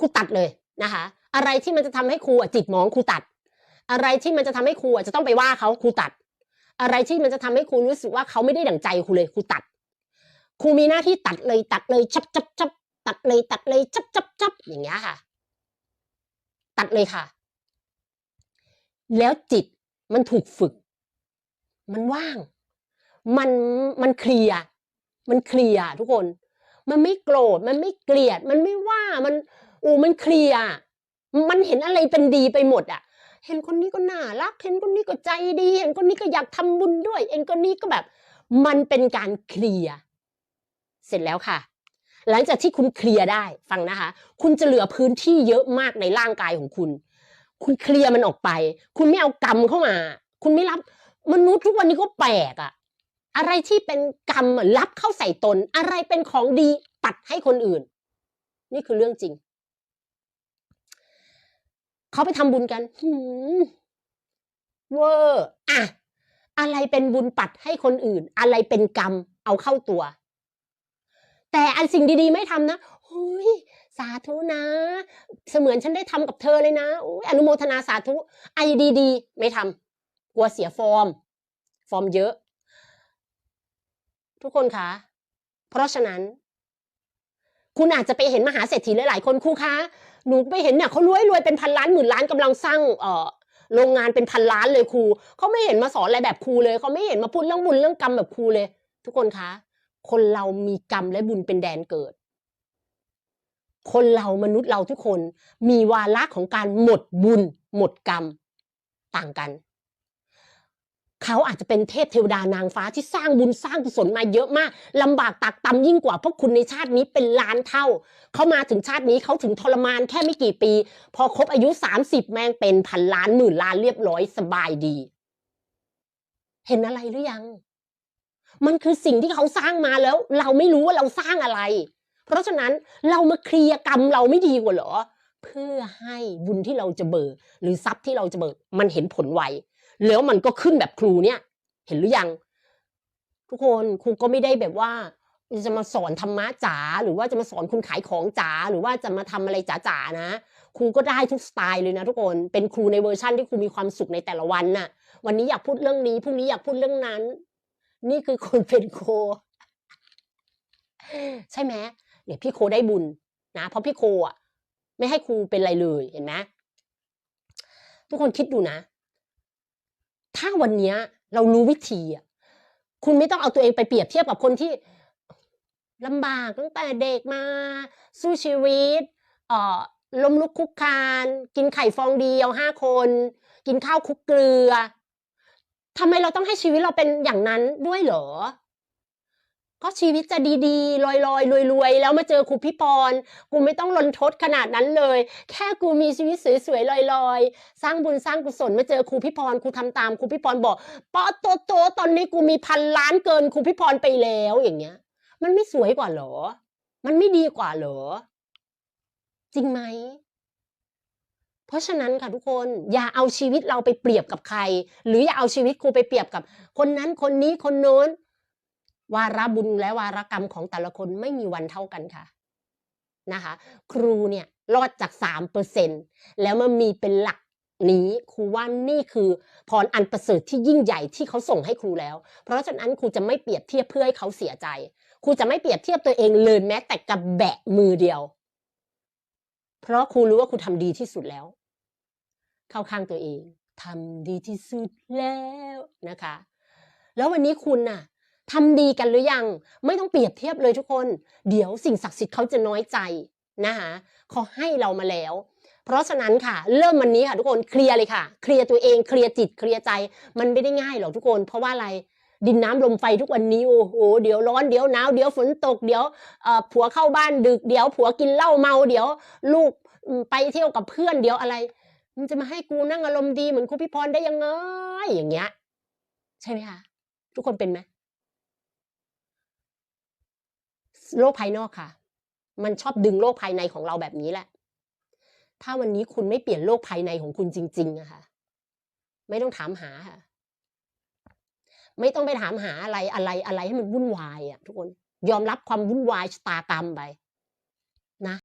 ครูตัดเลยนะคะ อะไรที่มันจะทำให้ครูอะจิตหมองครูตัด อะไรที่มันจะทำให้ครูอะจะต้องไปว่าเขาครูตัด อะไรที่มันจะทำให้ครูรู้สึกว่าเขาไม่ได้ดั่งใจครูเลยครูตัดครูมีหน้าที่ตัดเลยตัดเลยชับชับชับตัดเลยตัดเลยชับชับชับอย่างเงี้ยค่ะ ตัดเลยค่ะ แล้วจิตมันถูกฝึก มันว่าง มันมันเคลียมันเคลียทุกคน มันไม่โกรธมันไม่เกลียด มันไม่ว่ามัน อูมันเคลียร์มันเห็นอะไรเป็นดีไปหมดอะ เห็นคนนี้ก็น่ารัก เห็นคนนี้ก็ใจดี เห็นคนนี้ก็อยากทำบุญด้วย เห็นคนนี้ก็แบบ มันเป็นการเคลียร์เสร็จแล้วค่ะ หลังจากที่คุณเคลียร์ได้ฟังนะคะ คุณจะเหลือพื้นที่เยอะมากในร่างกายของคุณ คุณเคลียร์มันออกไป คุณไม่เอากรรมเข้ามา คุณไม่รับมนุษย์ทุกวันนี้ก็แปลกอะอะไรที่เป็นกรรมอะรับเข้าใส่ตน อะไรเป็นของดีตัดให้คนอื่น นี่คือเรื่องจริง เขาไปทำบุญกันหืมเวอร์อะอะไรเป็นบุญปัดให้คนอื่น อะไรเป็นกรรม เอาเข้าตัว แต่อันสิ่งดีๆไม่ทำนะเฮ้ยสาธุนะ เสมือนฉันได้ทำกับเธอเลยนะอยอนุโมทนาสาธุไอดีๆไม่ทำกลัวเสียฟอร์ม ฟอร์มเยอะ ทุกคนคะเพราะฉะนั้น คุณอาจจะไปเห็นมหาเศรษฐีหลายๆคนครูคะ หนูไปเห็นเนี่ยเขารวยรวยเป็นพันล้านหมื่นล้านกำลังสร้างเอ่อโรงงานเป็นพันล้านเลยครูเขาไม่เห็นมาสอนอะไรแบบครูเลยเขาไม่เห็นมาพูดเรื่องบุญเรื่องกรรมแบบครูเลย ทุกคนคะ คนเรามีกรรมและบุญเป็นแดนเกิด คนเรามนุษย์เราทุกคน มีวาระของการหมดบุญ หมดกรรมต่างกัน เขาอาจจะเป็นเทพเทวดานางฟ้าที่สร้างบุญสร้างกุศลมาเยอะมากลำบากตักตำยิ่งกว่าพวกคุณในชาตินี้เป็นล้านเท่า เขามาถึงชาตินี้เขาถึงทรมานแค่ไม่กี่ปี พอครบอายุสามสิบแม่งเป็นพันล้านหมื่นล้านเรียบร้อยสบายดี เห็นอะไรหรือยัง มันคือสิ่งที่เขาสร้างมาแล้ว เราไม่รู้ว่าเราสร้างอะไร เพราะฉะนั้นเรามาเคลียร์กรรมเราไม่ดีกว่าเหรอเพื่อให้บุญที่เราจะเบิกหรือทรัพย์ที่เราจะเบิกมันเห็นผลไว แล้วมันก็ขึ้นแบบครูเนี่ย เห็นหรือยัง ทุกคนครูก็ไม่ได้แบบว่าจะมาสอนธรรมะจ๋าหรือว่าจะมาสอนคุณขายของจ๋าหรือว่าจะมาทำอะไรจ๋าๆนะครูก็ได้ทุกสไตล์เลยนะทุกคนเป็นครูในเวอร์ชั่นที่ครูมีความสุขในแต่ละวันน่ะ วันนี้อยากพูดเรื่องนี้พรุ่งนี้อยากพูดเรื่องนั้น นี่คือคนเป็นโค ใช่ไหมเดี๋ยวพี่โคได้บุญนะเพราะพี่โคอะไม่ให้ครูเป็นอะไรเลยเห็นไหมทุกคนคิดดูนะ ถ้าวันนี้เรารู้วิธีอะคุณไม่ต้องเอาตัวเองไปเปรียบเทียบกับคนที่ลำบากตั้งแต่เด็กมาสู้ชีวิตเอ่อล้มลุกคุกคาน กินไข่ฟองเดียวห้าคน กินข้าวคุกเกลือทำไมเราต้องให้ชีวิตเราเป็นอย่างนั้นด้วยเหรอ ก็ชีวิตจะดีๆลอยๆรวยๆ แล้วมาเจอครูพี่ปอนกูไม่ต้องลนทดขนาดนั้นเลย แค่กูมีชีวิตสวยๆลอยๆ สร้างบุญสร้างกุศลมาเจอครูพี่พรครูทำตามครูพี่พรบอกปอโตโตตอนนี้กูมีพันล้านเกินครูพี่พรไปแล้วอย่างเงี้ย มันไม่สวยกว่าเหรอ มันไม่ดีกว่าเหรอ จริงไหมเพราะฉะนั้นค่ะทุกคนอย่าเอาชีวิตเราไปเปรียบกับใคร หรืออย่าเอาชีวิตครูไปเปรียบกับ คนนั้นคนนี้คนโน้น วาระบุญและวาระกรรมของแต่ละคนไม่มีวันเท่ากันค่ะนะคะ ครูเนี่ยรอดจากสามเปอร์เซ็นแล้วมันมีเป็นหลักนี้ครูว่านี่คือพรอันประเสริฐที่ยิ่งใหญ่ที่เขาส่งให้ครูแล้ว เพราะฉะนั้นครูจะไม่เปรียบเทียบเพื่อให้เขาเสียใจ ครูจะไม่เปรียบเทียบตัวเองเลยแม้แต่กับแบะมือเดียว เพราะครูรู้ว่าครูทำดีที่สุดแล้ว เข้าข้างตัวเองทำดีที่สุดแล้วนะคะ แล้ววันนี้คุณน่ะ ทำดีกันหรือยัง ไม่ต้องเปรียบเทียบเลยทุกคน เดี๋ยวสิ่งศักดิ์สิทธิ์เขาจะน้อยใจนะคะเขาให้เรามาแล้ว เพราะฉะนั้นค่ะ เริ่มวันนี้ค่ะทุกคนเคลียร์เลยค่ะ เคลียร์ตัวเองเคลียร์จิตเคลียร์ใจ มันไม่ได้ง่ายหรอกทุกคน เพราะว่าอะไรดินน้ำลมไฟทุกวันนี้โอ้โหเดี๋ยวร้อนเดี๋ยวหนาวเดี๋ยวฝนตกเดี๋ยวผัวเข้าบ้านดึกเดี๋ยวผัวกินเหล้าเมาเดี๋ยว ลูกไปเที่ยวกับเพื่อนเดี๋ยวอะไร มันจะมาให้กูนั่งอารมณ์ดีเหมือนครูพี่พรได้ยังไงอย่างเงี้ย ใช่ไหมคะทุกคนเป็นไหม โลกภายนอกค่ะ มันชอบดึงโลกภายในของเราแบบนี้แหละ ถ้าวันนี้คุณไม่เปลี่ยนโลกภายในของคุณจริงๆอะค่ะ ไม่ต้องถามหาค่ะ ไม่ต้องไปถามหาอะไรอะไรอะไรให้มันวุ่นวายอะทุกคน ยอมรับความวุ่นวายชะตากรรมไปนะ